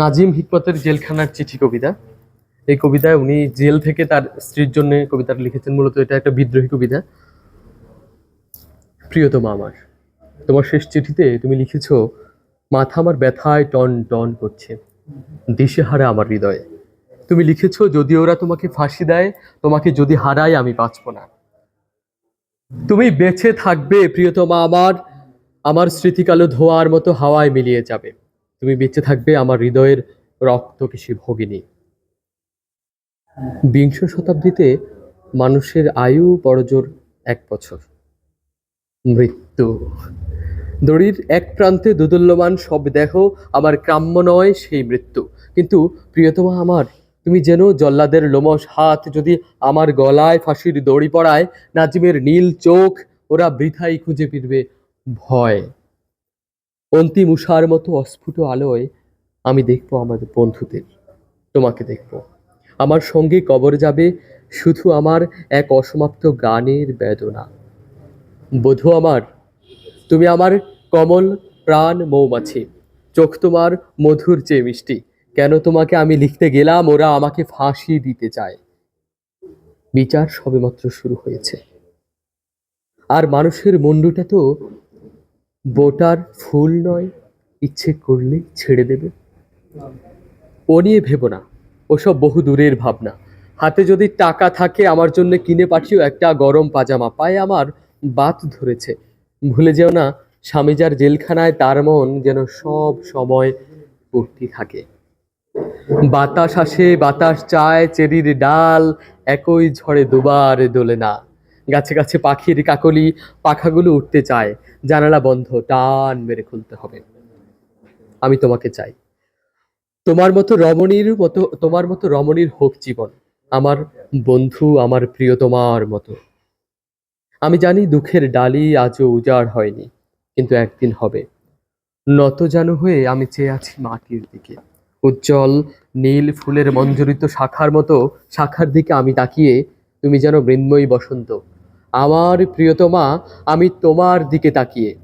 নাজিম হিকমতের জেলখানার চিঠি কবিতা। এই কবিতায় উনি জেল থেকে তার স্ত্রীর জন্য কবিতাটা লিখেছেন। মূলত এটা একটা বিদ্রোহী কবিতা। প্রিয়তমা আমার, তোমার শেষ চিঠিতে তুমি লিখেছ, মাথা আমার ব্যথায় টন টন করছে, দিশেহারা আমার হৃদয়ে। তুমি লিখেছ, যদি ওরা তোমাকে ফাঁসি দেয়, তোমাকে যদি হারায় আমি বাঁচব না। তুমি বেঁচে থাকবে প্রিয়তমা আমার আমার স্মৃতিকালো ধোয়ার মতো হাওয়ায় মিলিয়ে যাবে। তুমি বেঁচে থাকবে, আমার হৃদয়ের রক্ত কিসি ভগিনী। বিংশ শতাব্দীতে মানুষের আয়ু বড়জোর এক বছর। মৃত্যু। দড়ির এক প্রান্তে দুদুল্যমান সব দেহ, আমার কাম্য নয় সেই মৃত্যু। কিন্তু প্রিয়তমা আমার, তুমি যেন জল্লাদের লোমশ হাত যদি আমার গলায় ফাঁসির দড়ি পড়ায় নাজিমের নীল চোখ ওরা বৃথাই খুঁজে ফিরবে ভয়। অন্তিম উষার মতো অস্ফুট আলোয় আমি দেখব আমাদের বন্ধুদের, তোমাকে দেখব। আমার সঙ্গে কবর যাবে শুধু আমার এক অসমাপ্ত গানের বেদনা। বধু আমার, তুমি আমার কমল প্রাণ মৌমাছি, চোখ তোমার মধুর চেয়ে মিষ্টি, কেন তোমাকে আমি লিখতে গেলাম ওরা আমাকে ফাঁসি দিতে চায়। বিচার সবেমাত্র শুরু হয়েছে। আর মানুষের মুন্ডুটা তো বোটার ফুল নয়, ইচ্ছে করলে ছেড়ে দেবে। ও নিয়ে ভেবো না, ওসব বহু দূরের ভাবনা। হাতে যদি টাকা থাকে, আমার জন্য কিনে পাঠিও একটা গরম পাজামা। পায়ে আমার বাত ধরেছে। ভুলে যেও না, স্বামীজার জেলখানায় তার মন যেন সব সময় ভর্তি থাকে। বাতাস আসে, বাতাস চায়, চেরির ডাল একই ঝড়ে দুবার দোলে না। গাছে গাছে পাখির কাকলি পাখাগুলো উঠতে চায়। জানালা বন্ধ, টান মেরে খুলতে হবে। আমি তোমাকে চাই। তোমার মতো রমণীর মতো, তোমার মতো রমণীর হোক জীবন। আমার বন্ধু, আমার প্রিয় তোমার মতো। আমি জানি দুঃখের ডালি আজও উজাড় হয়নি, কিন্তু একদিন হবে। নত জানু হয়ে আমি চেয়ে আছি মাটির দিকে। উজ্জ্বল নীল ফুলের মঞ্জরিত শাখার মতো, শাখার দিকে আমি তাকিয়ে, তুমি যেন মৃন্ময়ী বসন্ত। আমার প্রিয়তমা, আমি তোমার দিকে তাকিয়ে।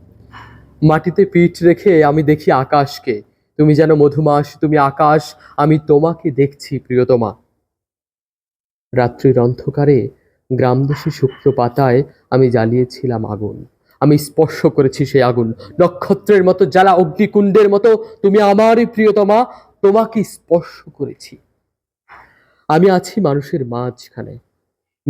মাটিতে পিঠ রেখে আমি দেখি আকাশকে। তুমি যেন মধুমাস, তুমি আকাশ, আমি তোমাকে দেখছি প্রিয়তমা। রাত্রির অন্ধকারে গ্রামদেশে শুক্র পাতায় আমি জ্বালিয়েছিলাম আগুন। আমি স্পর্শ করেছি সেই আগুন। নক্ষত্রের মতো জ্বালা, অগ্নিকুণ্ডের মতো। তুমি আমারই প্রিয়তমা, তোমাকে স্পর্শ করেছি। আমি আছি মানুষের মাঝখানে।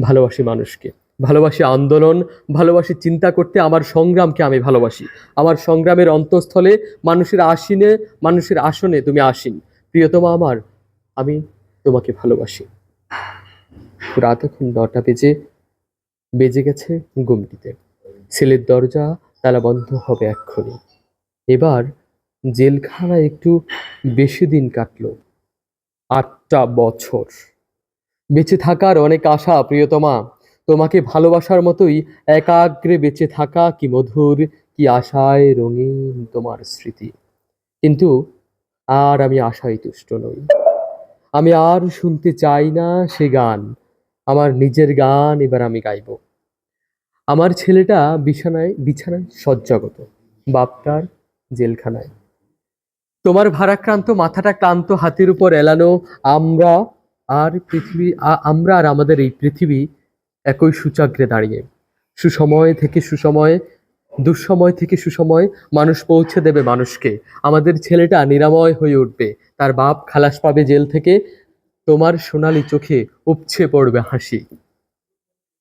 ভালোবাসি মানুষকে। ভালোবাসি আন্দোলন, ভালোবাসি চিন্তা করতে আমার সংগ্রামকে আমি ভালোবাসি। আমার সংগ্রামের অন্তঃস্থলে মানুষের আসিনে, মানুষের আসনে তুমি আসিন। প্রিয়তমা আমার, আমি তোমাকে ভালোবাসি। রাত এখন নটা বেজে বেজে গেছে গুমটিতে ছেলের দরজা, তালা বন্ধ হবে এক্ষুনি। এবার জেলখানায় একটু বেশি দিন কাটল। আটটা বছর। বেঁচে থাকার অনেক আশা, প্রিয়তমা। তোমাকে ভালোবাসার মতোই একাগ্রে বেঁচে থাকা কি মধুর, কি আশায় রঙিন তোমার স্মৃতি। কিন্তু আর আমি আশায় তুষ্ট নই। আমি আর শুনতে চাই না সে গান, আমার নিজের গান এবার আমি গাইব। আমার ছেলেটা বিছানায় বিছানায় শয্যাগত বাপটার জেলখানায়। তোমার ভারাক্রান্ত মাথাটা ক্লান্ত হাতের উপর এলানো, আমরা আর পৃথিবী আমরা আর আমাদের এই পৃথিবী একই সূচাগ্রে দাঁড়িয়ে। সুসময় থেকে সুসময়ে, দুঃসময় থেকে সুসময় মানুষ পৌঁছে দেবে মানুষকে। আমাদের ছেলেটা নিরাময় হয়ে উঠবে। তার বাপ খালাস পাবে জেল থেকে। তোমার সোনালি চোখে উপছে পড়বে হাসি।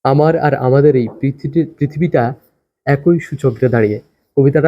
আমার আর আমাদের এই পৃথিবী, পৃথিবীটা একই সূচক্রে দাঁড়িয়ে। কবিতাটা